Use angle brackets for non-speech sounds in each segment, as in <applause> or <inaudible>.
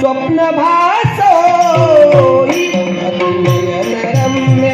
स्वप्न भासो अतिनयन रम्य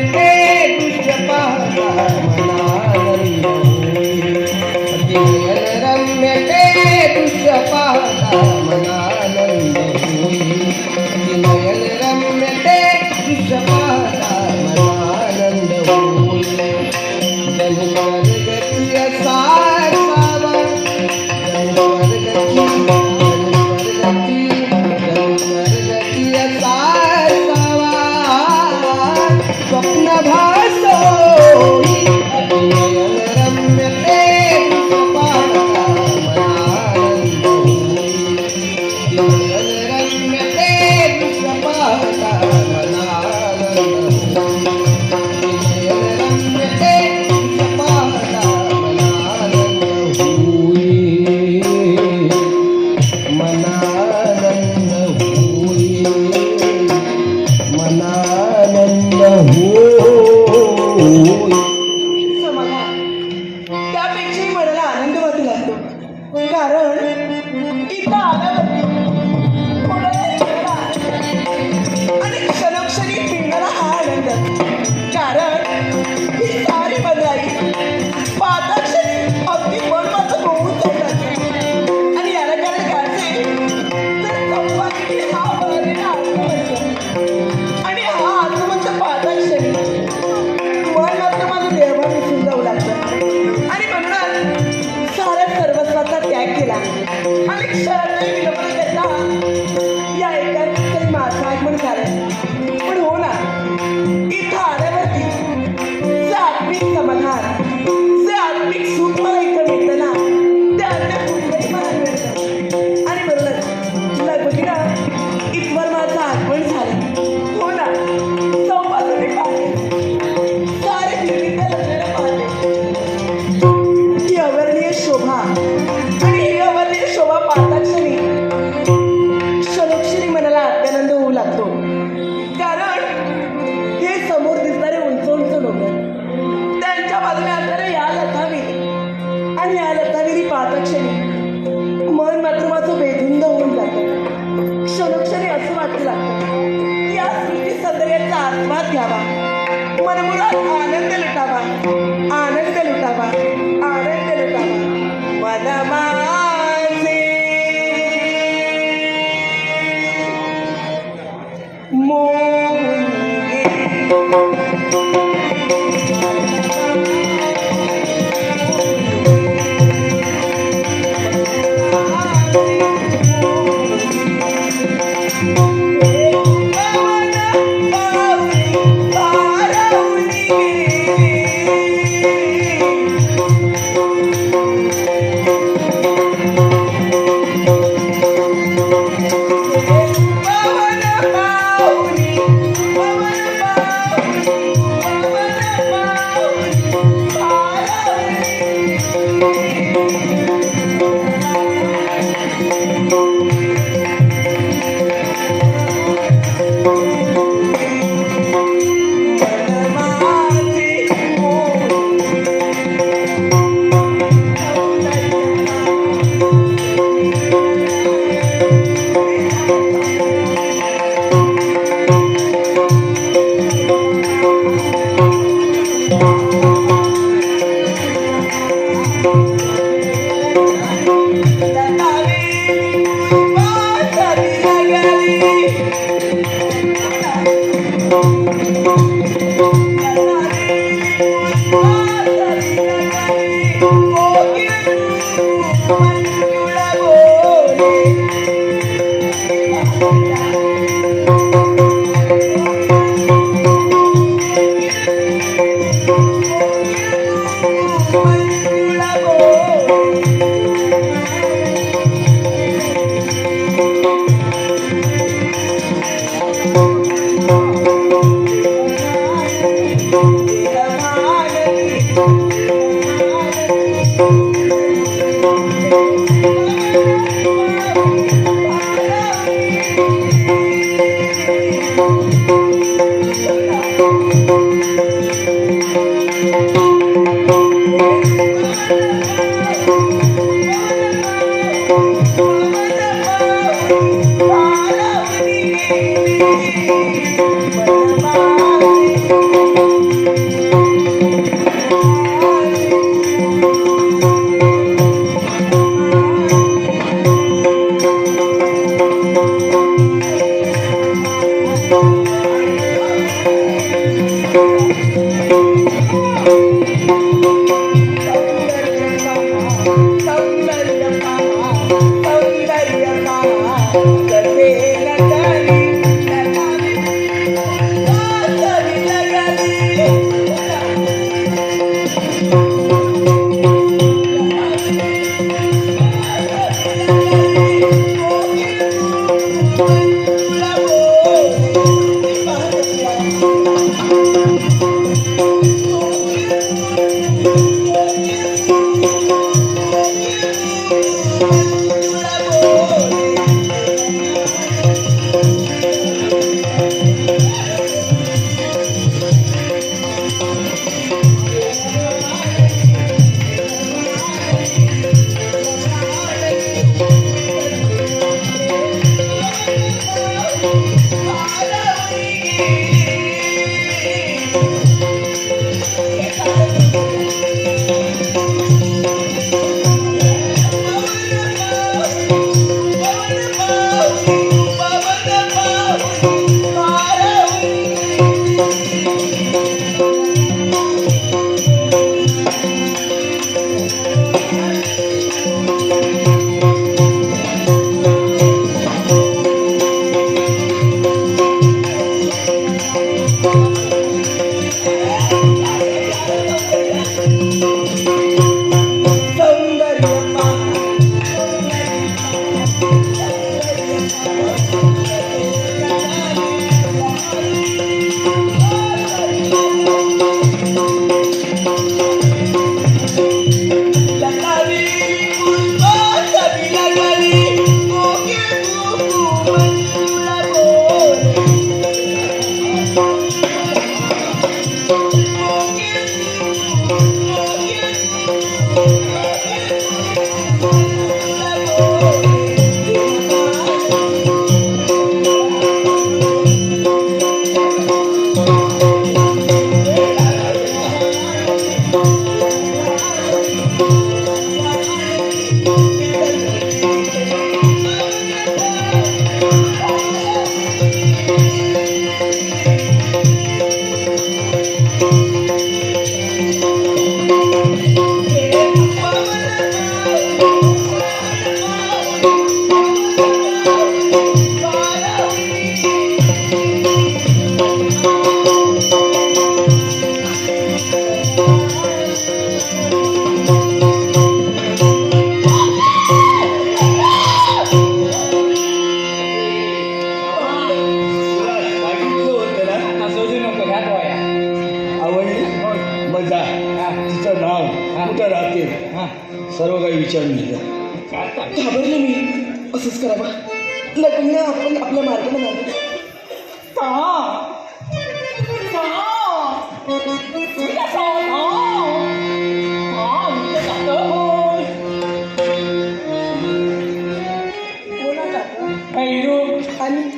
famille.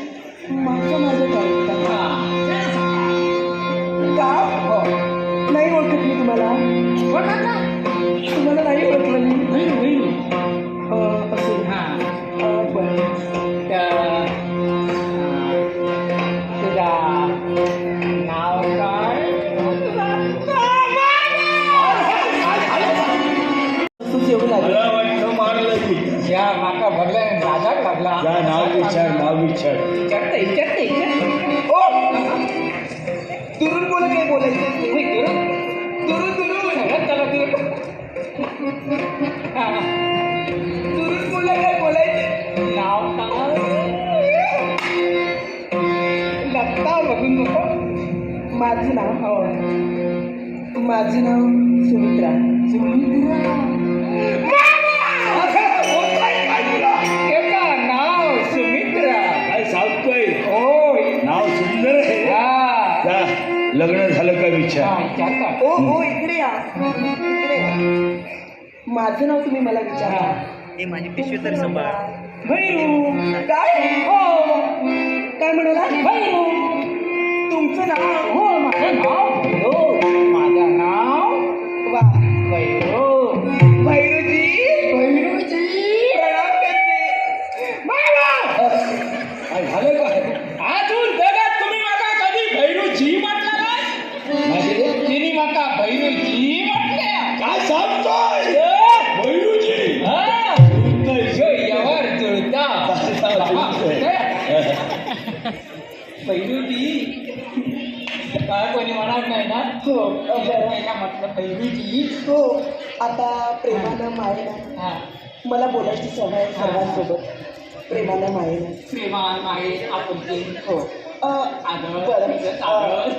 माझं नाव सुमित्रा. सुमित्रा. लग्न झालं का विचार? ओ हो, हो इकडे या. इकडे माझं नाव तुम्ही मला विचारा हे. माझी पिशवी तर सांभाळ. काय? हो. म्हणाला? तुमचं नाव? हो माझं नाव भैरव माझं नाव वा भैरव भैरूजी भैरवजी प्रणाम करते काय झालं काय अजून जगात तुम्ही माका कधी भैरूजी म्हटलं नाही म्हणजे तिने माका भैरूजी म्हटल्या काय सांगतोय भैरूजी हा. यावर भैरूजी काय कोणी म्हणत नाही ना हो बरं पहिला म्हटलं भैरूजी हो आता प्रेमानं मायेनं हा. मला बोलायची सवय आहे सर्वांसोबत. प्रेमानं मायेनं प्रेमान माये आपुलकी. हो. अ, आदळ बरं. आदळ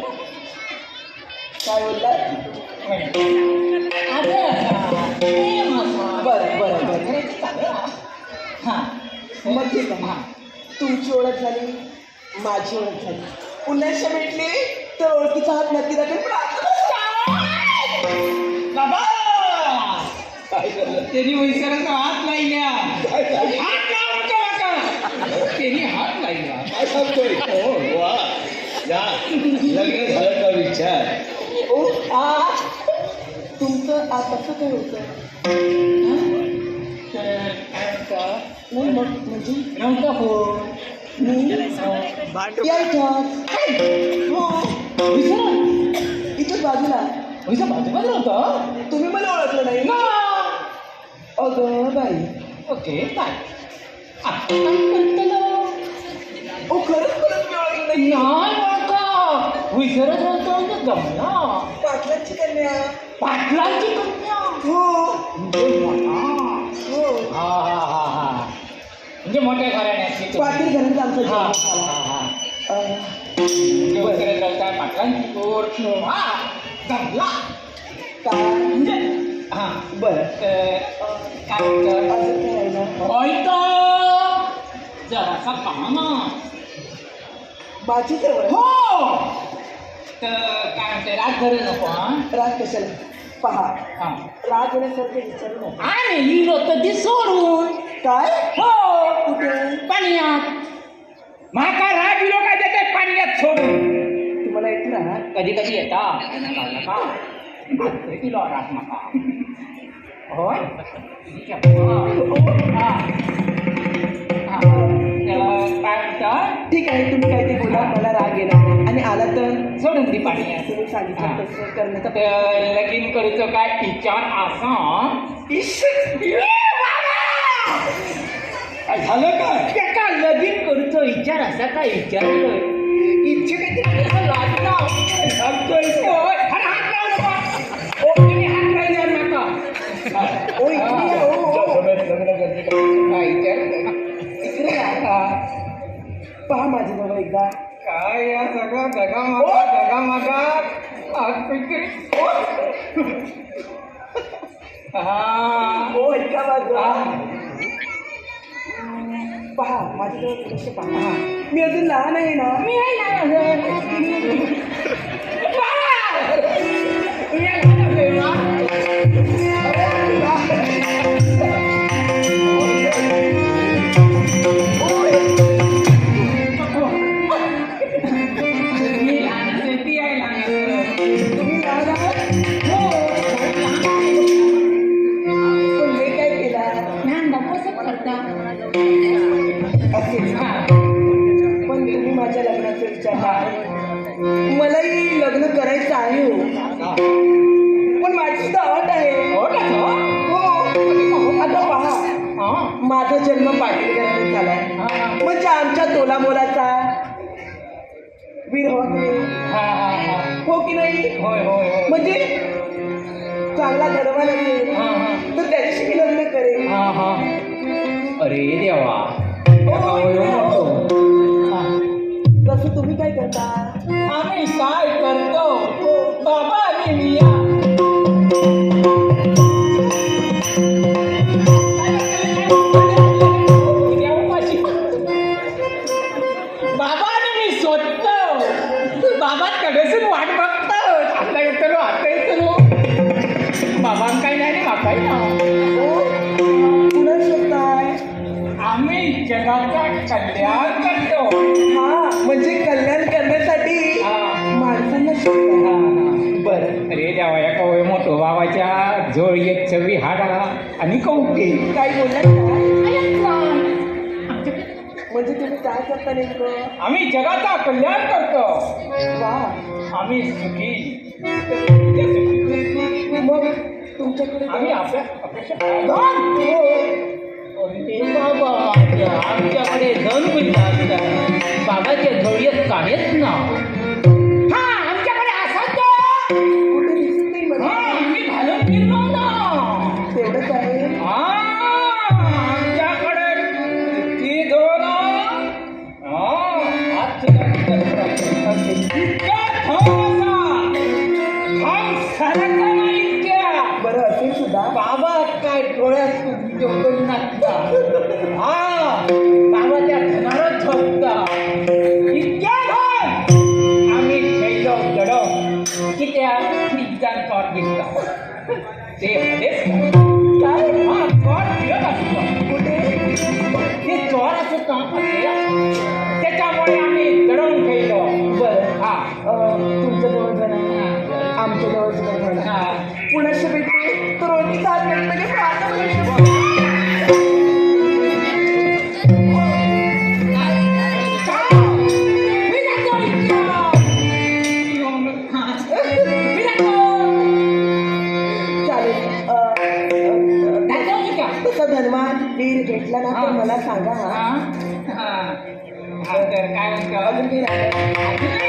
काय बोललात आदळ असा, प्रेम असा. बरं बरं बरं. आदळ. हा. मग ठीक आहे. हा. तुमची ओळख झाली माझी ओळख झाली. पुण्याशी भेटली. तर ओळखीचा हात नक्की आता बाबा! त्यांनी वैसराचा हात झालं? हात लावू नका माका त्यांनी हात लायला काय सांगतोय? हो वा. या. लग्न झालं का विचार? ओ आ. तुमचं आ कसं काय होतं? मग म्हणजे? नव्हता फोन मी यायच्यात हो. वैसरा इथं बाजूला. वैसा बाजूबाजू होता? तुम्ही मला ओळखलं नाही ना? अगं बाई. Okay bye. ओ खरंच खरंच मी ओळखलं नाही. माका विसरत होतो ना गमला. पाटलाची कन्या. पाटलाची कन्या? हो. म्हणजे हो. हा हा हा हा. म्हणजे मोठ्या घराण्याची. पाटील घरात आमचा हा हा हा वगैरे चालताय पाटलांची गोर हा गमला काय म्हणजे हा बरं काय ना जरासा पाहा माझी जवळ हो तर काय म्हणते रात धरू नको हा राग कशाला पहा हा. राग येण्यासारखे विचारू नका आणि लिहिलो तर ती सोडून काय हो कुठे पाण्यात माका राग विलो काय देते पाण्यात सोडून. तुम्हाला येते ना कधी कधी येता. <laughs> किलो राग माका होय? ठीक आहे. हा. हा. काय म्हणतात ठीक आहे तुम्ही काय ते बोला मला राग येणार आणि आला तर? सोडून पाण्यात तुम्ही हा. सांगितलं तसं करण्याचा तर लगीन करूचो काय? विचार असा! काय झालं काय त्याचा लगीन करूचो विचार असा काय विचारलं इच्छे काहीतरी लागला सांगतोय होय. अरे हात लावू नका. ओ, तुम्ही हात लावल्यावर नका. ओ, इकडे या, ओ, ओ. तुमच्या समेत लग्न करते का? हा, विचार. इकडे या. हा. पहा माझी जवळ एकदा काय या सगळं जगामागा जगामागा आज काहीतरी हा ओ ऐका माझं हा. पहा माझी जवळ पहा. मी अजून लहान आहे ना. मी आहे ना करता. असेल हा. पण तुम्ही माझ्या लग्नाचं विचारला मलाही लग्न करायचं आहे हो पण माझी सुद्धा अट आहे हो आता पहा. माझा जन्म पाटील घराण्यात झालाय. म्हणजे आमच्या तोला मोलाचा वीर हो की नाही? हा, हा, हा. हो की नाही होय होय होय म्हणजे चांगला धर्माला हा, हा. तर त्याच्याशी मी लग्न करेन हा हा अरे देवा. हो, हो. हा. तसं तुम्ही काय करता? आम्ही काय करतो? बाबा मिया. बाबा आणि मी शोधतो बाबा कडेसून वाट बघतो. आता येतो आता येतो बाबां काही नाही माकाय ना कल्याण करतो हा म्हणजे कल्याण करण्यासाठी माणसांना शिकतो बर. अरे देवा या कवय मोठो बाबाच्या झोळ एक चवी हाडा आणि कौटे काय बोलला म्हणजे तुम्ही काय करता नेमकं? आम्ही जगाचा कल्याण करतो. वा. आम्ही सुखी. मग तुमच्याकडे आम्ही आपल्या अपेक्षा हे बाबा आमच्याकडे धन पैसा बाबाच्या धोळ्यात काहीच ना घेतला ना तर मला सांगा हा. तर काय म्हणतो?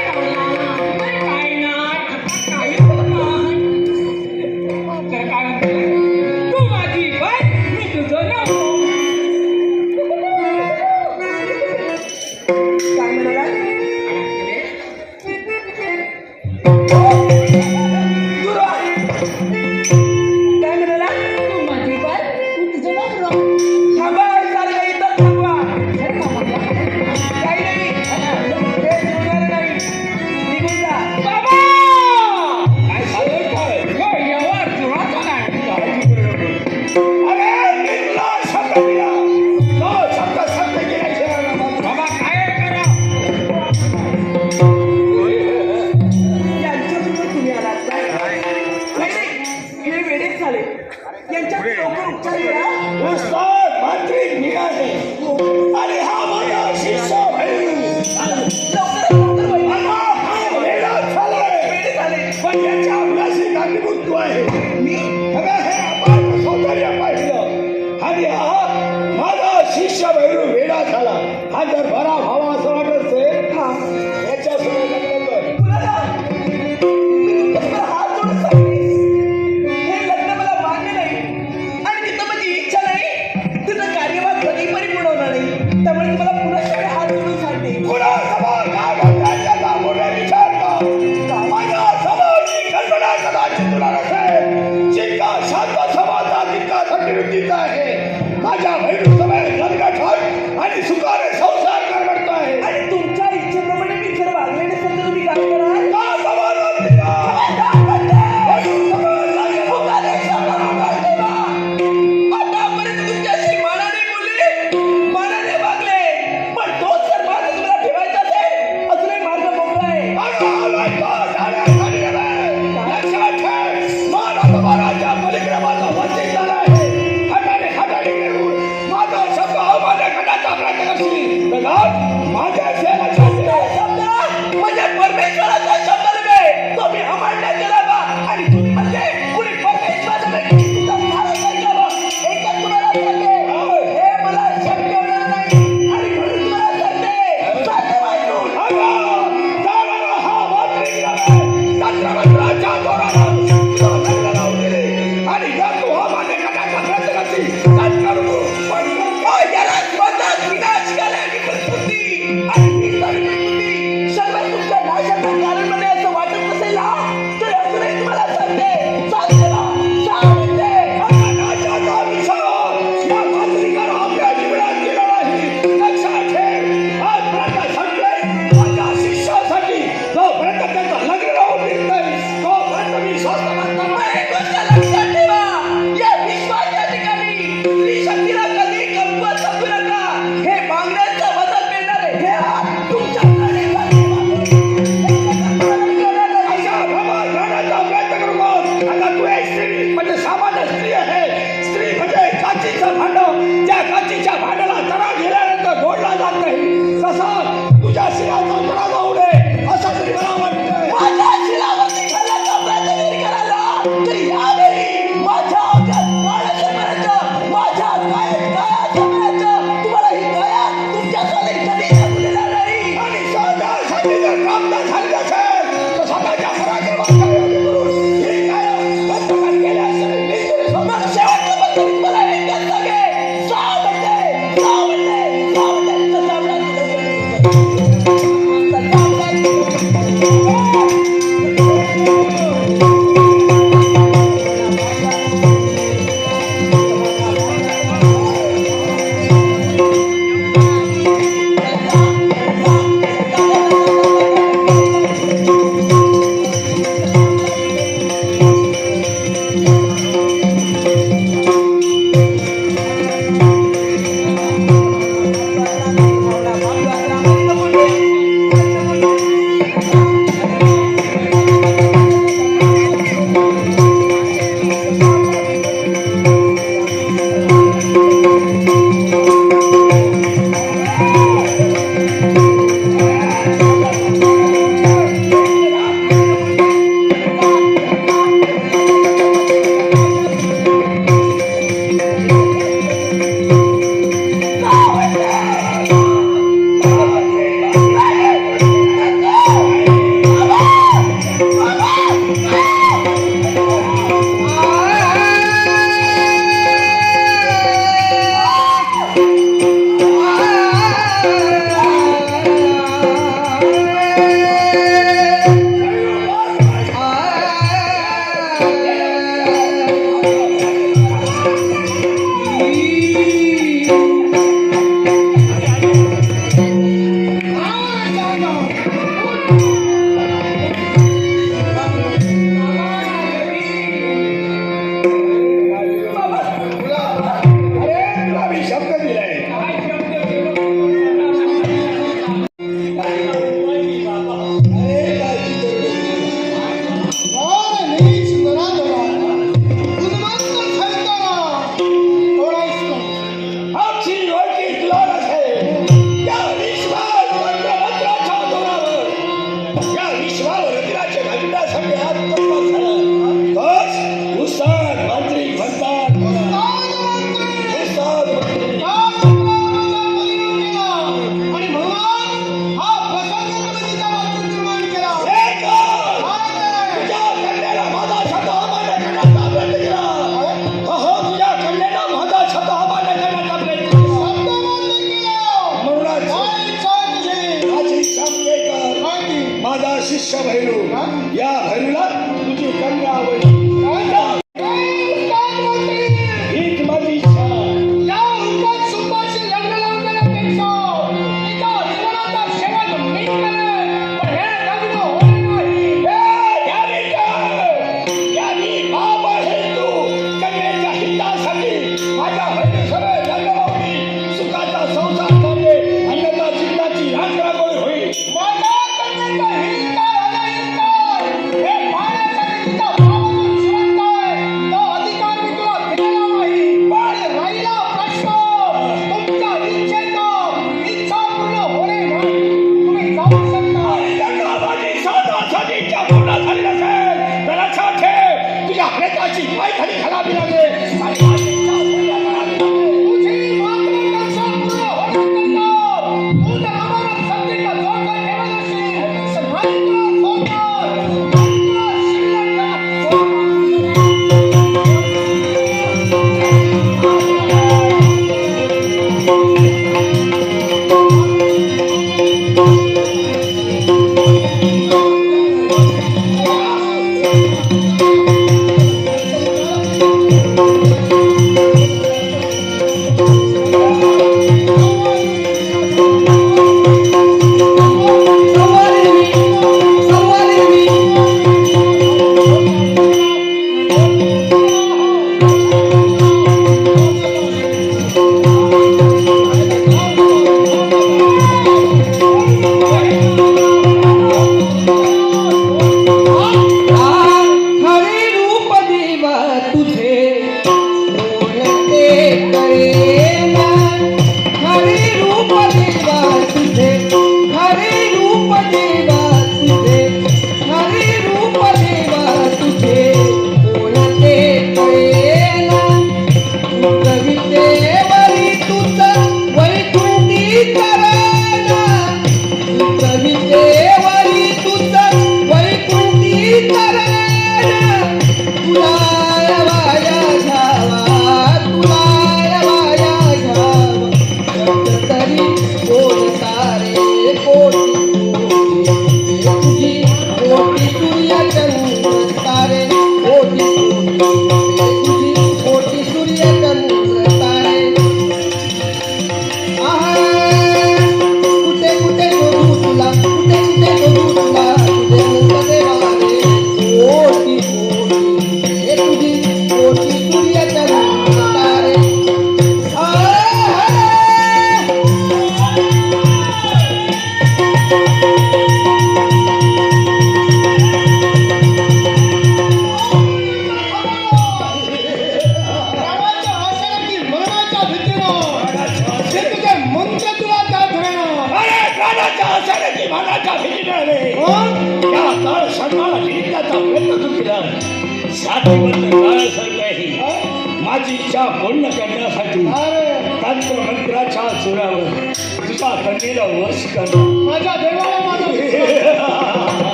आहे. माझ्या बहिणी समोर आणि सुखार